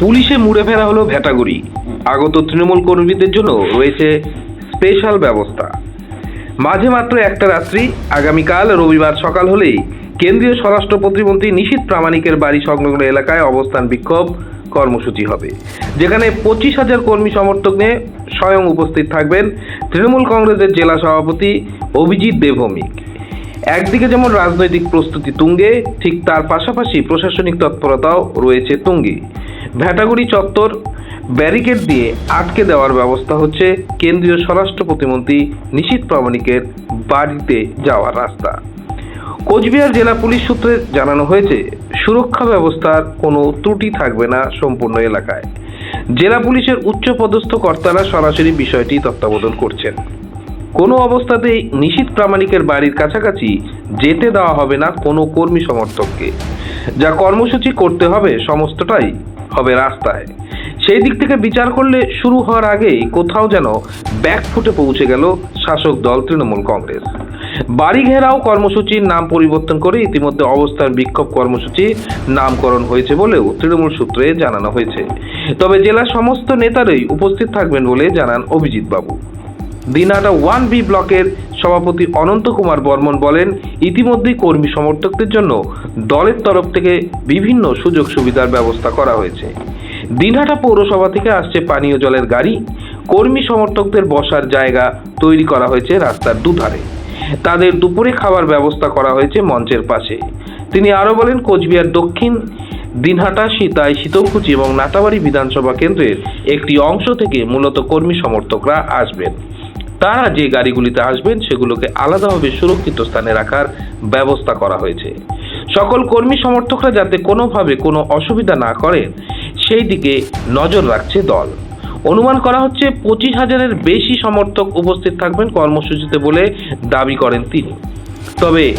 পুলিশে মুড়ে ফেরা হলো ভেটাগুড়ি। আগত তৃণমূল কর্মীদের জন্য রয়েছে স্পেশাল ব্যবস্থা। মাঝে মাত্র একটা রাত্রি, আগামীকাল রবিবার সকাল হলেই কেন্দ্রীয় স্বরাষ্ট্র প্রতিমন্ত্রী নিশীত প্রামাণিকের বাড়ি সংলগ্ন এলাকায় অবস্থান বিক্ষোভ কর্মসূচি হবে। যেখানে পঁচিশ হাজার কর্মী সমর্থক নিয়ে স্বয়ং উপস্থিত থাকবেন তৃণমূল কংগ্রেসের জেলা সভাপতি অভিজিৎ দেবভৌমিক। একদিকে যেমন রাজনৈতিক প্রস্তুতি তুঙ্গে, ঠিক তার পাশাপাশি প্রশাসনিক তৎপরতাও রয়েছে তুঙ্গে। ভ্যাটাগুড়ি চত্বর ব্যারিকেড দিয়ে আটকে দেওয়ার ব্যবস্থা হচ্ছে কেন্দ্রীয় স্বরাষ্ট্র প্রতিমন্ত্রী নিশীত প্রামাণিকের বাড়িতে যাওয়ার রাস্তা। কোচবিহার জেলা পুলিশ সূত্রে জানানো হয়েছে, সুরক্ষা ব্যবস্থার কোনো ত্রুটি থাকবে না সম্পূর্ণ এলাকায়। জেলা পুলিশের উচ্চপদস্থ কর্তারা সরাসরি বিষয়টি তত্ত্বাবধান করছেন। কোনো অবস্থাতেই নিশীত প্রামাণিকের বাড়ির কাছাকাছি যেতে দেওয়া হবে না কোনো কর্মী সমর্থককে। যা কর্মসূচি করতে হবে সমস্তটাই হবে রাস্তায়। সেই দিক থেকে বিচার করলে শুরু হওয়ার আগেই কোথাও যেন ব্যাকফুটে পৌঁছে গেল শাসক দল তৃণমূল কংগ্রেস। বাড়ি ঘেরাও কর্মসূচির নাম পরিবর্তন করে ইতিমধ্যে অবস্থান বিক্ষোভ কর্মসূচি নামকরণ হয়েছে বলেও তৃণমূল সূত্রে জানানো হয়েছে। তবে জেলার সমস্ত নেতারাই উপস্থিত থাকবেন বলে জানান অভিজিৎ বাবু। দিনহাটা ওয়ান বি ব্লকের সভাপতি অনন্ত কুমার বর্মন বলেন, ইতিমধ্যেই কর্মী সমর্থকদের জন্য দলের তরফ থেকে বিভিন্ন সুযোগ সুবিধার ব্যবস্থা করা হয়েছে। দিনহাটা পৌরসভা থেকে আসছে পানীয় জলের গাড়ি। কর্মী সমর্থকদের বসার জায়গা তৈরি করা হয়েছে রাস্তার দুধারে। তাদের দুপুরে খাবার ব্যবস্থা করা হয়েছে মঞ্চের পাশে। তিনি আরও বলেন, কোচবিহার দক্ষিণ, দিনহাটা, সীতাই, শীতলকুচি এবং নাটাবাড়ি বিধানসভা কেন্দ্রের একটি অংশ থেকে মূলত কর্মী সমর্থকরা আসবেন। তারা যে গাড়িগুলিতে আসবেন, সেগুলোকে আলাদাভাবে সুরক্ষিত স্থানে রাখার ব্যবস্থা করা হয়েছে। সকল কর্মী সমর্থকরা যাতে কোনোভাবে কোনো অসুবিধা না করেন, সেই দিকে নজর রাখছে দল। অনুমান করা হচ্ছে পঁচিশ হাজারের বেশি সমর্থক উপস্থিত থাকবেন কর্মসূচিতে বলে দাবি করেন তিনি। তবে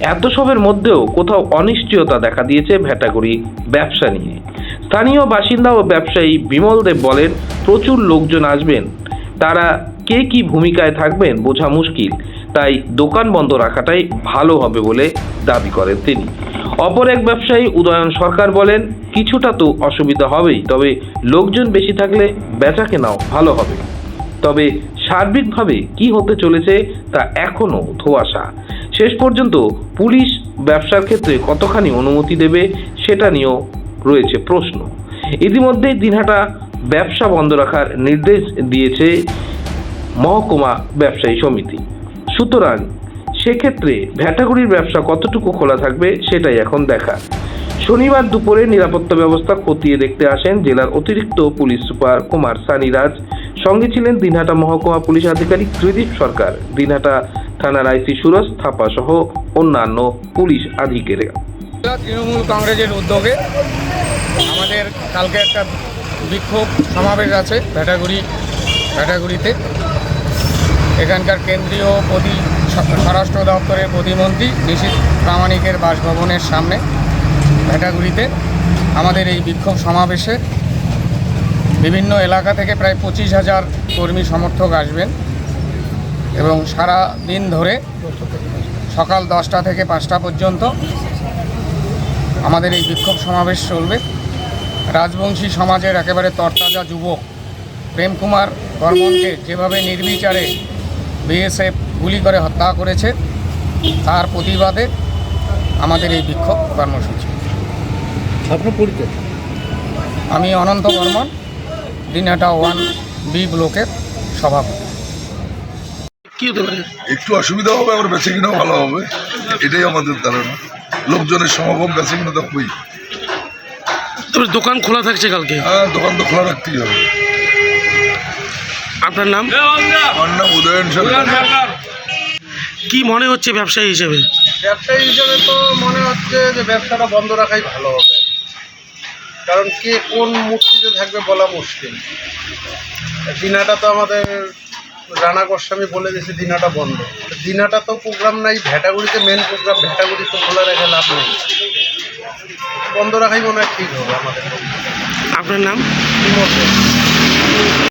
এত সবের মধ্যেও কোথাও অনিশ্চয়তা দেখা দিয়েছে ভেটাগুড়ি ব্যবসা নিয়ে। স্থানীয় বাসিন্দা ও ব্যবসায়ী বিমল দেব বলেন, প্রচুর লোকজন আসবেন। তারা কে কি ভূমিকায় থাকবেন বোঝা মুশকিল। তাই দোকান বন্ধ রাখাটাই ভালো হবে বলে দাবি করেন তিনি। অপর এক ব্যবসায়ী উদয়ন সরকার বলেন, কিছুটা তো অসুবিধা হবেই, তবে লোকজন বেশি থাকলে বেচা কেনাও ভালো হবে। তবে সার্বিকভাবে কি হতে চলেছে তা এখনও ধোঁয়াশা। শেষ পর্যন্ত পুলিশ ব্যবসার ক্ষেত্রে কতখানি অনুমতি দেবে সেটা নিয়েও রয়েছে প্রশ্ন। ইতিমধ্যেই দিনহাটা ব্যবসা বন্ধ রাখার নির্দেশ দিয়েছে মহকুমা ব্যবসায়ী সমিতি। সুতরাং সেক্ষেত্রে ভ্যাটাগুড়ির ব্যবসা কতটুকু খোলা থাকবে সেটাই এখন দেখা। শনিবার দুপুরে নিরাপত্তা ব্যবস্থা খতিয়ে দেখতে আসেন জেলার অতিরিক্ত পুলিশ সুপার কুমার সানিরাজ। সঙ্গে ছিলেন দিনহাটা মহকুমা পুলিশ আধিকারিক ত্রিদীপ সরকার। দিনহাটা থানার আইসি সুরজ থাপা সহ অন্যান্য পুলিশ আধিকারিক তৃণমূল কংগ্রেসের উদ্যোগে আমাদের কালকে একটা বিক্ষোভ সমাবেশ আছে ভেটাগুড়ি ভেটাগুড়িতে। এখানকার কেন্দ্রীয় প্রতি স্বরাষ্ট্র দপ্তরের প্রতিমন্ত্রী নিশীত প্রামাণিকের বাসভবনের সামনে ভেটাগুড়িতে আমাদের এই বিক্ষোভ সমাবেশে বিভিন্ন এলাকা থেকে প্রায় পঁচিশ হাজার কর্মী সমর্থক আসবেন এবং সারা দিন ধরে সকাল দশটা থেকে পাঁচটা পর্যন্ত আমাদের এই বিক্ষোভ সমাবেশ চলবে। রাজবংশী সমাজের একেবারে তরতাজা যুবক প্রেম কুমার বর্মনকে যেভাবে নির্বিচারে বিএসএফ গুলি করে হত্যা করেছে। তার প্রতিবাদে আমাদের এই বিক্ষোভ কর্মসূচি। আপনার পরিচয়? আমি অনন্ত বর্মন দিনহাটা ওয়ান বি ব্লকের সভাপতি। একটু অসুবিধা হবে আবার বেঁচে কিনাও ভালো হবে। এটাই আমাদের ধারণা। লোকজনের সমাগম বেঁচে কিনা তো হবেই। তবে দোকান খোলা থাকছে কালকে? হ্যাঁ দোকান তো খোলা রাখতেই হবে। আপনার নাম? আমার নাম উদয়ন সরকার। কি মনে হচ্ছে ব্যবসায়ী হিসেবে? ব্যবসায়ী হিসেবে তো মনে হচ্ছে যে ব্যবসাটা বন্ধ রাখাই ভালো হবে। কারণ কে কোন মূর্তিতে থাকবে বলা মুশকিল। দিনাটা তো আমাদের রানা গোস্বামী বলে দিয়েছে দিনাটা বন্ধ। দিনাটা তো প্রোগ্রাম নাই ভ্যাটাগুড়িতে মেন প্রোগ্রাম ভ্যাটাগুড়ি তো খোলা রেখে লাভ নেই। বন্ধ রাখাই মনে হয় ঠিক হবে আমাদের। আপনার নাম।